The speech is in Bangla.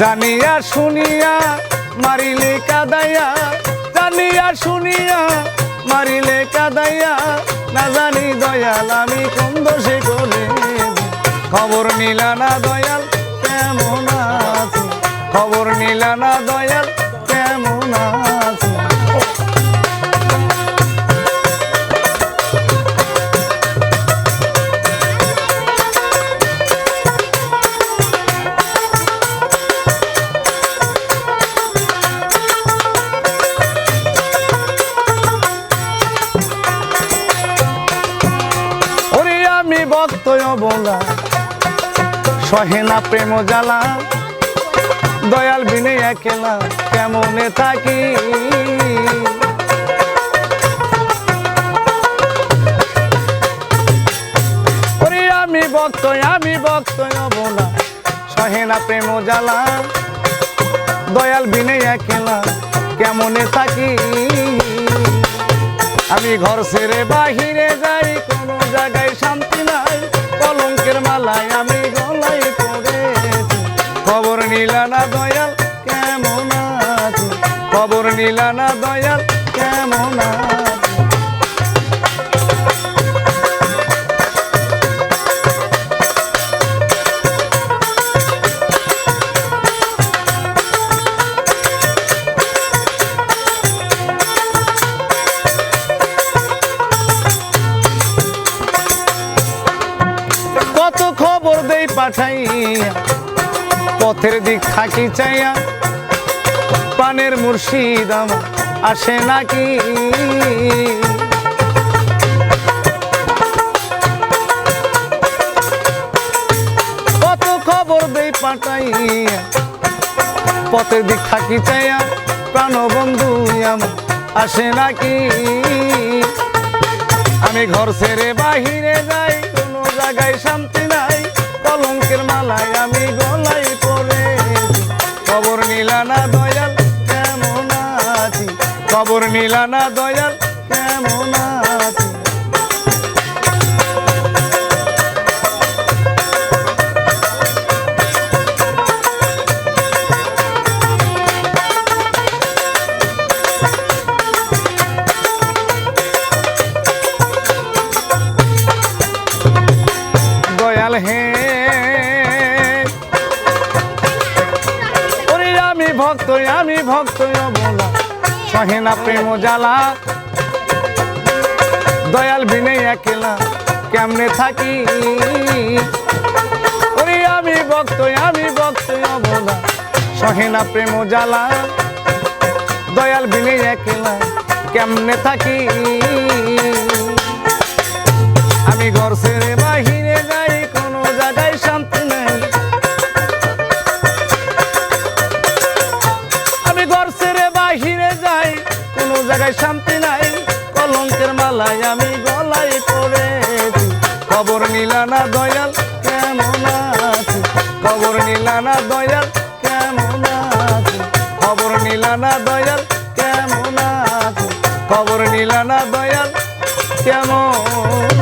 জানিয়া শুনিয়া মারিলে কাদাইয়া, জানিয়া শুনিয়া মারিলে কাদাইয়া, না জানি দয়াল আমি কোন দোষে করে খবর নিলা না দয়াল, কেমন আছে? খবর নিলা না দয়াল ভক্ত বলা। সহে না প্রেম জ্বালা, দয়াল বিনে একেলা, কেমনে থাকি? আমি আমি ভক্ত বলা। সহে না প্রেম জ্বালা, দয়াল বিনে একেলা, কেমনে থাকি? আমি ঘর ছেড়ে বাহিরে যাই মালায় আমি গলায় পড়েছি খবর নিলা না দয়াল, কেমন আছো? খবর নিলা না দয়াল, কেমন আছে? পথের দিক থাকি চাইয়া পানের মুর্শিদ আসে নাকি? কত খবর দেই পাঠাইয়া পথের দিক থাকি চাইয়া প্রাণবন্ধু আমার আসে নাকি? আমি ঘর ছেড়ে বাহিরে যাই, কোনো জায়গায় শান্তি নাই। কলঙ্কের মালায় আমি গলায় পড়ে খবর নিলা না দয়াল, কেমন আছি? খবর নিলা দয়াল, কেমন আছি? দয়াল আমি ভক্ত আমি ভক্ত বলা সহে না প্রেম জ্বালা। দয়াল বিনে একেলা, কেমনে থাকি? ওরে আমি ভক্ত আমি ভক্ত বলা সহে না প্রেম জ্বালা। দয়াল বিনে একেলা, কেমনে থাকি? আমি ঘর ছেড়ে বাহিরে জায়গায় শান্তি নাই, কলঙ্কের মালায় আমি গলায় পড়েছি। খবর নিলানা দয়াল, কেমন আছি? খবর নিলানা দয়াল, কেমন আছি? খবর নিলানা দয়াল, কেমন আছি? খবর নিলানা দয়াল, কেমন